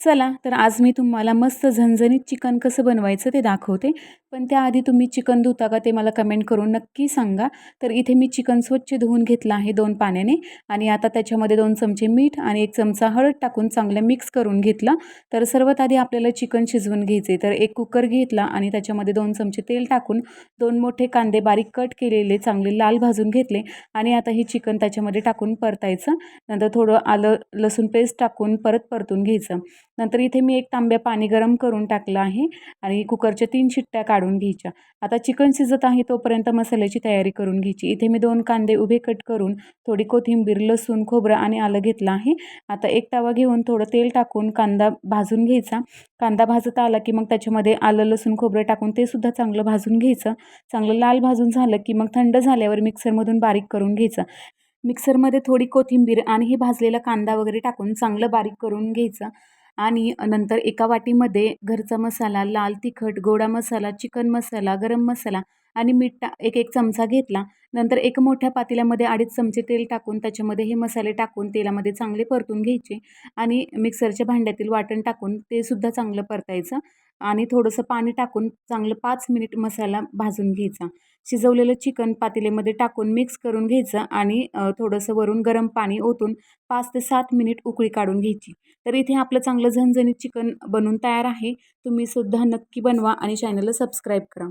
चला तर आज मी तुम्हाला मस्त झणझणीत चिकन कसं बनवायचं ते दाखवते. पण त्याआधी तुम्ही चिकन धुता का ते मला कमेंट करून नक्की सांगा. तर इथे मी चिकन स्वच्छ धुवून घेतलं आहे दोन पाण्याने. आणि आता त्याच्यामध्ये दोन चमचे मीठ आणि एक चमचा हळद टाकून चांगलं मिक्स करून घेतलं. तर सर्वात आधी आपल्याला चिकन शिजवून घ्यायचे तर एक कुकर घेतला आणि त्याच्यामध्ये दोन चमचे तेल टाकून दोन मोठे कांदे बारीक कट केलेले चांगले लाल भाजून घेतले. आणि आता हे चिकन त्याच्यामध्ये टाकून परतायचं. नंतर थोडं आलं लसूण पेस्ट टाकून परत परतून घ्यायचं. नंतर इथे मी एक तांब्या पाणी गरम करून टाकलं आहे आणि कुकरच्या तीन शिट्ट्या काढून घ्यायच्या. आता चिकन शिजत आहे तोपर्यंत मसाल्याची तयारी करून घ्यायची. इथे मी दोन कांदे उभे कट करून थोडी कोथिंबीर लसूण खोबरं आणि आलं घेतलं आहे. आता एक तवा घेऊन थोडं तेल टाकून कांदा भाजून घ्यायचा. कांदा भाजत आला की मग त्याच्यामध्ये आलं लसूण खोबरं टाकून ते सुद्धा चांगलं भाजून घ्यायचं. चांगलं लाल भाजून झालं की मग थंड झाल्यावर मिक्सरमधून बारीक करून घ्यायचं. मिक्सरमध्ये थोडी कोथिंबीर आणि हे भाजलेला कांदा वगैरे टाकून चांगलं बारीक करून घ्यायचं. आणि नंतर एका वाटीमध्ये घरचा मसाला लाल तिखट गोडा मसाला चिकन मसाला गरम मसाला आणि मीठ टा एक एक चमचा घेतला. नंतर एक मोठ्या पातेल्यामध्ये अडीच चमचे तेल टाकून त्याच्यामध्ये हे मसाले टाकून तेलामध्ये चांगले परतून घ्यायचे आणि मिक्सरच्या भांड्यातील वाटण टाकून ते सुद्धा चांगलं परतायचं. आणि थोडंसं पाणी टाकून चांगलं पाच मिनिट मसाला भाजून घ्यायचा. शिजवलेलं चिकन पातेल्यामध्ये टाकून मिक्स करून घ्यायचं आणि थोडंसं वरून गरम पाणी ओतून पाच ते सात मिनिट उकळी काढून घ्यायची. तर इथे आपलं चांगलं झणझणीत चिकन बनवून तयार आहे. तुम्ही सुद्धा नक्की बनवा आणि चॅनलला सबस्क्राईब करा.